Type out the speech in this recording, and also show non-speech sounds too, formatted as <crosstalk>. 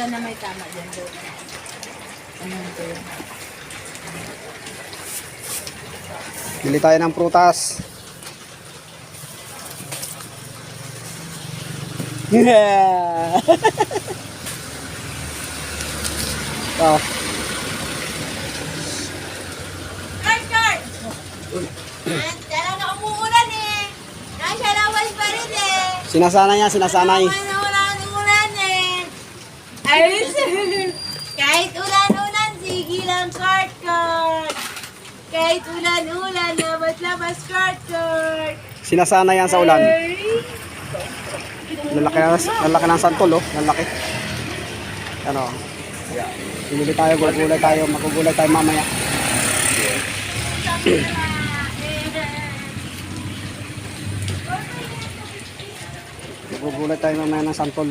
ulan na may tama dyan doon. Ano ito yun? Bili tayo ng prutas. Yeah. <laughs> oh, Kurt, Kurt! Dala na <laughs> kahit ulan-ulan, sige lang, Kurt, Kurt. Kahit ulan-ulan, labas-labas, Kurt, Kurt. Sinasanay yan sa ulan. Lalaki na, lalaki ng santol, oh. Lalaki. Ano? Yeah. Bili tayo, gulay tayo, magugulay tayo mamaya. Magugulay tayo mamaya ng santol.